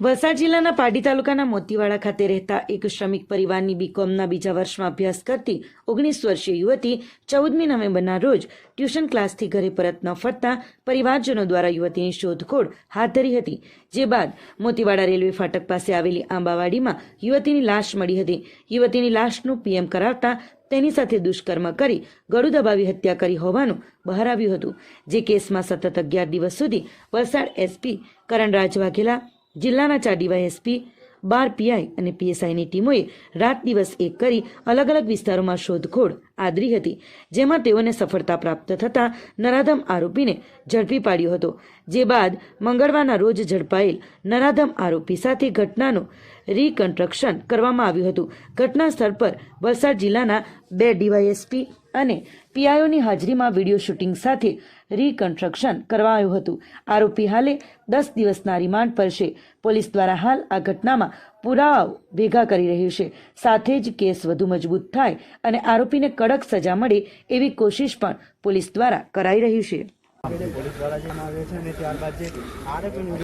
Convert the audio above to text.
વલસાડ જિલ્લાના પાડી તાલુકાના મોતીવાડા ખાતે રહેતા એક શ્રમિક પરિવારની બીકોમના બીજા વર્ષમાં અભ્યાસ કરતી ઓગણીસ વર્ષીય યુવતી ચૌદમી નવેમ્બરના રોજ ટ્યુશન ક્લાસથી ઘરે પરત ન ફરતા પરિવારજનો દ્વારા યુવતીની શોધખોળ હાથ ધરી હતી. જે બાદ મોતીવાડા રેલવે ફાટક પાસે આવેલી આંબાવાડીમાં યુવતીની લાશ મળી હતી. યુવતીની લાશનું પીએમ કરાવતા તેની સાથે દુષ્કર્મ કરી ગળું દબાવી હત્યા કરી હોવાનું બહાર આવ્યું હતું. જે કેસમાં સતત અગિયાર દિવસ સુધી વલસાડ એસપી કરણરાજ વાઘેલા જિલ્લાના ચાર ડીવાયએસપી બાર પીઆઈ અને પીએસઆઈની ટીમોએ રાત દિવસ એક કરી અલગ અલગ વિસ્તારોમાં શોધખોળ આદરી હતી, જેમાં તેઓને સફળતા પ્રાપ્ત થતાં નરાધમ આરોપીને ઝડપી પાડ્યો હતો. જે બાદ મંગળવારના રોજ ઝડપાયેલ નરાધમ આરોપી સાથે ઘટનાનું રીકન્સ્ટ્રક્શન કરવામાં આવ્યું હતું. ઘટના સ્થળ પર વલસાડ જિલ્લાના બે ડીવાયએસપી અને પીઆઈઓની હાજરીમાં વીડિયો શૂટિંગ સાથે રીકન્સ્ટ્રક્શન કરવાયું હતું. આરોપી હાલે દસ દિવસના રિમાન્ડ પર છે. પોલીસ દ્વારા હાલ આ ઘટનામાં પુરાવાઓ ભેગા કરી રહ્યું છે. સાથે જ કેસ વધુ મજબૂત થાય અને આરોપીને કડક સજા મળે એવી કોશિશ પણ પોલીસ દ્વારા કરાઈ રહી છે.